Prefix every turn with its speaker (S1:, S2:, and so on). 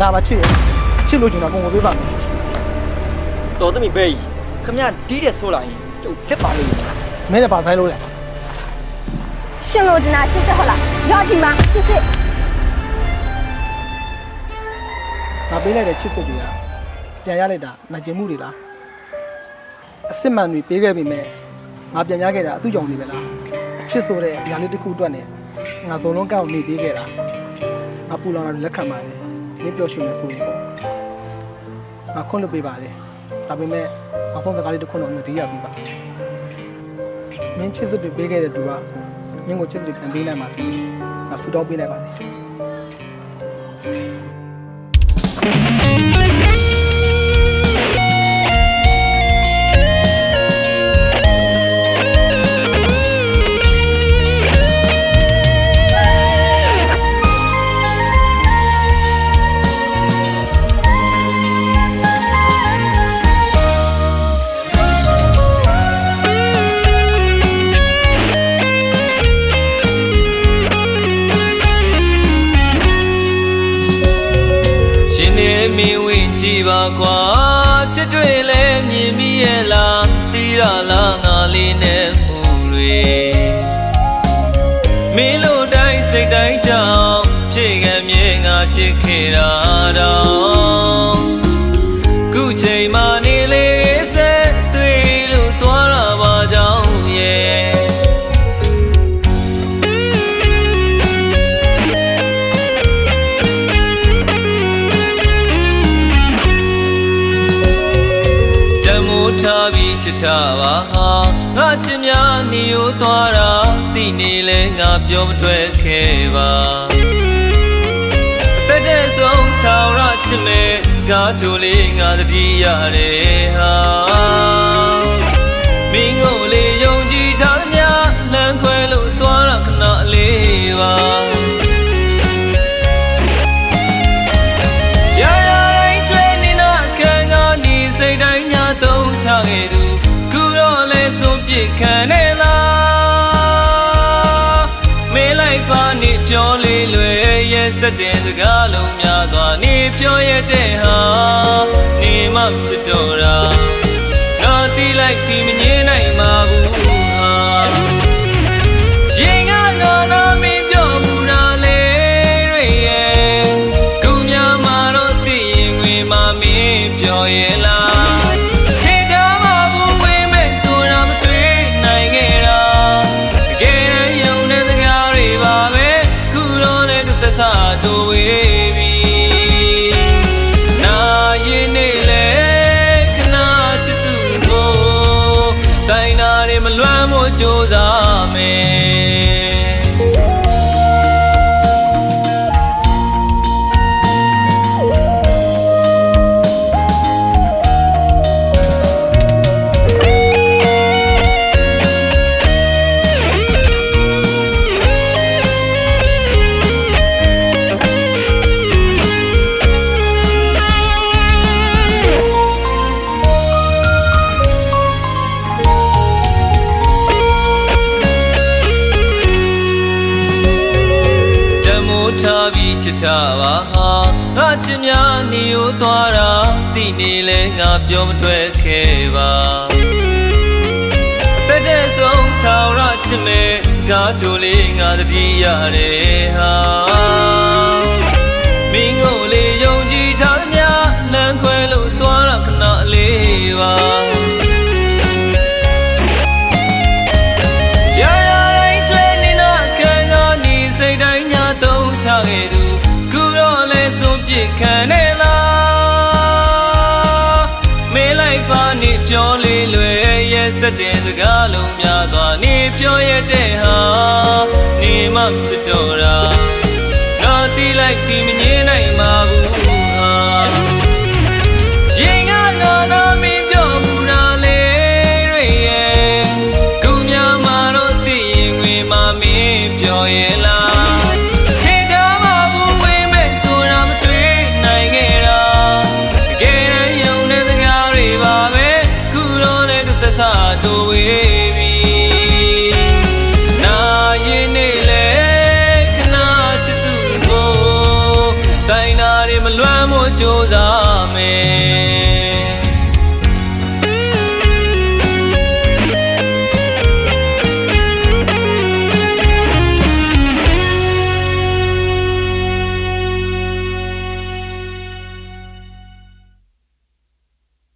S1: ဒါပါချစ်ရချစ်လို့ချင်တော့ပုံကိုပေးပါမယ်
S2: တော်သမီးပဲကြီးခမရဒီတဲ့ဆိုလာရင်ကျုပ်လက်ပါလိမ့်မယ်
S1: မင်းလည်းပါဆိုင်လို့လဲ
S3: ရှင်လို့ဒီနာချစ်စစ်ဟုတ်လားရောဒီမှာစစ်စစ်
S1: ငါပေးလိုက်တဲ့ချစ်စစ်တွေကပြန်ရလိုက်တာနိုင်ကျင်မှုတွေလားအစ်စ်မှန်တွေပေးခဲ့ပြီမဲ့ငါပြန်ရခဲ့တာအသူကြောင့်နေပဲလားအချစ်ဆိုတဲ့အရာလေးတစ်ခုအတွက်နဲ့ငါစုံလုံးကောက်နေပေးခဲ့တာငါပူလောင်တာလက်ခံပါတယ် မင်းပြောရှင်နေဆိုရင်ပေါ့ငါခွင့်လွှတ်ပေးပါတယ်ဒါပေမဲ့နောက်ဆုံးစကားလေးတစ်ခုတော့ငါတည်ရပြီပါမင်းချစ်စစ်တွေပေးခဲ့တဲ့သူကမင်းကိုချစ်စစ်တွေပြန်ပေးနိုင်ပါစေငါဆူတောင်းပေးလိုက်ပါတယ်
S4: ရှ မင်းဝင်ကြည့်ပါကွာချစ်တွေလဲမြင်မိရဲ့လားတီးရလားငါလေးနဲ့မှုတွေမင်းလိုတိုင်းစိတ်တိုင်းကြောင့်ဖြည့်ခံမြဲငါချစ်ခဲ့တာတော့ ထားပြီးချစ်ထားပါဟာငါချစ်များနေရိုးသွားတာတိနေလဲငါပြောမထွက်ခဲ့ပါတက်တဲ့ဆုံးထောင်ရချစ်မဲ့ကားချိုလေးငါတတိရတယ်ဟာ စ်ခံနေလားမေးလိုက်ပါနေပြောလေးလွယ်ရဲ့စက်တင်စကားလုံးများစွာနေပြောရတဲ့ဟာနေမှချစ်တော့တာငါတီးလိုက်ပြီးမငြင်းနိုင်ပါဘူးဟာရင်ကငါနာမင်းပြောမှုနာလေတွေရဲ့ကုများမှာတော့တည်ရင်ဝင်မမင်းပြောရဲ့လား သူသက်သာတိုးဝေးပြီနာရင်နေလေခဏချစ်သူကိုဆိုင်နာတွေမလွမ်းမို့ကြိုးစားမယ် ချစ်ထားပါဟာငါချစ်များနေရိုးသွားတာတိနေလဲငါပြောမထွက်ခဲ့ပါတက်တဲ့ဆုံးထောင်ရချစ်မဲ့ကားချိုလေးငါတတိရတယ်ဟာ ပြစ်ခံနေလားမေးလိုက်ပါနေပြောလေးလွယ်ရဲ့စက်တင်စကားလုံးများစွာနေပြောရတဲ့ဟာနေမှချစ်တော့တာငါတီးလိုက်ပြီးမငြင်းနိုင်ပါဘူး ကြိုးစားမယ်